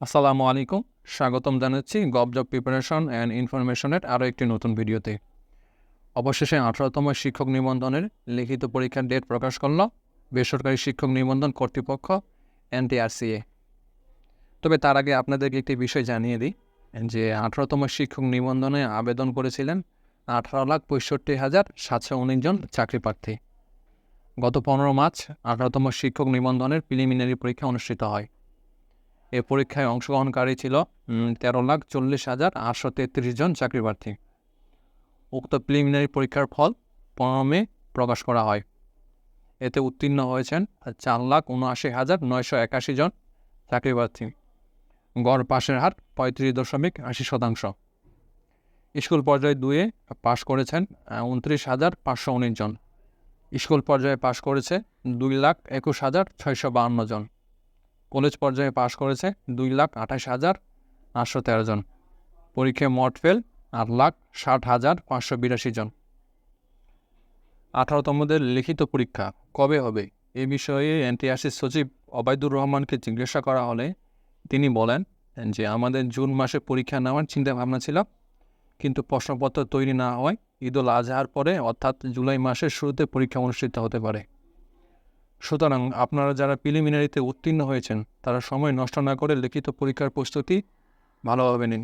আসসালামু আলাইকুম। স্বাগতম জানাচ্ছি গভ জব প্রিপারেশন অ্যান্ড ইনফরমেশনের আরও একটি নতুন ভিডিওতে। অবশেষে আঠারোতম শিক্ষক নিবন্ধনের লিখিত পরীক্ষার ডেট প্রকাশ করল বেসরকারি শিক্ষক নিবন্ধন কর্তৃপক্ষ এনটিআরসিএ তবে তার আগে আপনাদেরকে একটি বিষয় জানিয়ে দিই যে আঠারোতম শিক্ষক নিবন্ধনে আবেদন করেছিলেন আঠারো লাখ পঁয়ষট্টি হাজার সাতশো উনিশ জন চাকরি প্রার্থী। গত পনেরো মার্চ আঠারোতম শিক্ষক নিবন্ধনের প্রিলিমিনারি পরীক্ষা অনুষ্ঠিত হয়। এ পরীক্ষায় অংশগ্রহণকারী ছিল তেরো লাখ চল্লিশ হাজার আটশো তেত্রিশ জন চাকরি প্রার্থী উক্ত প্রিলিমিনারি পরীক্ষার ফল পনেরো মে প্রকাশ করা হয়। এতে উত্তীর্ণ হয়েছেন চার লাখ উনআশি হাজার নয়শো একাশি জন চাকরি প্রার্থী গড় পাশের হার পঁয়ত্রিশ দশমিক আশি শতাংশ। স্কুল পর্যায়ে দুয়ে পাশ করেছেন উনত্রিশ হাজার পাঁচশো উনিশ জন। স্কুল পর্যায়ে পাশ করেছে দুই লাখ একুশ হাজার ছয়শো বাহান্ন জন। কলেজ পর্যায়ে পাশ করেছে দুই লাখ আঠাশ হাজার আটশো তেরো জন। পরীক্ষায় মোট ফেল আট লাখ ষাট হাজার পাঁচশো বিরাশি জন। আঠারোতমদের লিখিত পরীক্ষা কবে হবে? এ বিষয়ে এনটিআরসির সচিব অবায়দুর রহমানকে জিজ্ঞাসা করা হলে তিনি বলেন যে, আমাদের জুন মাসে পরীক্ষা নেওয়ার চিন্তা ভাবনা ছিল, কিন্তু প্রশ্নপত্র তৈরি না হওয়ায় ঈদুল আজহার পরে, অর্থাৎ জুলাই মাসের শুরুতে পরীক্ষা অনুষ্ঠিত হতে পারে। সুতরাং আপনারা যারা প্রিলিমিনারিতে উত্তীর্ণ হয়েছেন, তারা সময় নষ্ট না করে লিখিত পরীক্ষার প্রস্তুতি ভালোভাবে নিন।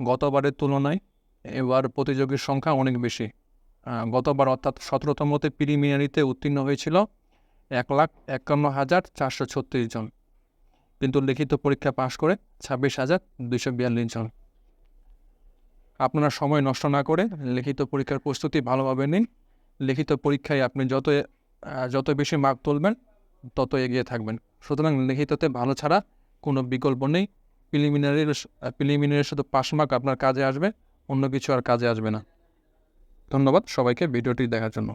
গতবারের তুলনায় এবার প্রতিযোগীর সংখ্যা অনেক বেশি। গতবার অর্থাৎ সতেরোতমতে প্রিলিমিনারিতে উত্তীর্ণ হয়েছিল এক লাখ একান্ন হাজার চারশো ছত্রিশ জন। কিন্তু লিখিত পরীক্ষা পাশ করে ছাব্বিশ হাজার দুইশো বিয়াল্লিশ জন। আপনারা সময় নষ্ট না করে লিখিত পরীক্ষার প্রস্তুতি ভালোভাবে নিন। লিখিত পরীক্ষায় আপনি যত যত বেশি মার্ক তুলবেন তত এগিয়ে থাকবেন। সুতরাং লিখিততে ভালো ছাড়া কোনো বিকল্প নেই। প্রিলিমিনারির প্রিলিমিনারির শুধু পাশ মার্ক আপনার কাজে আসবে, অন্য কিছু আর কাজে আসবে না। ধন্যবাদ সবাইকে ভিডিওটি দেখার জন্য।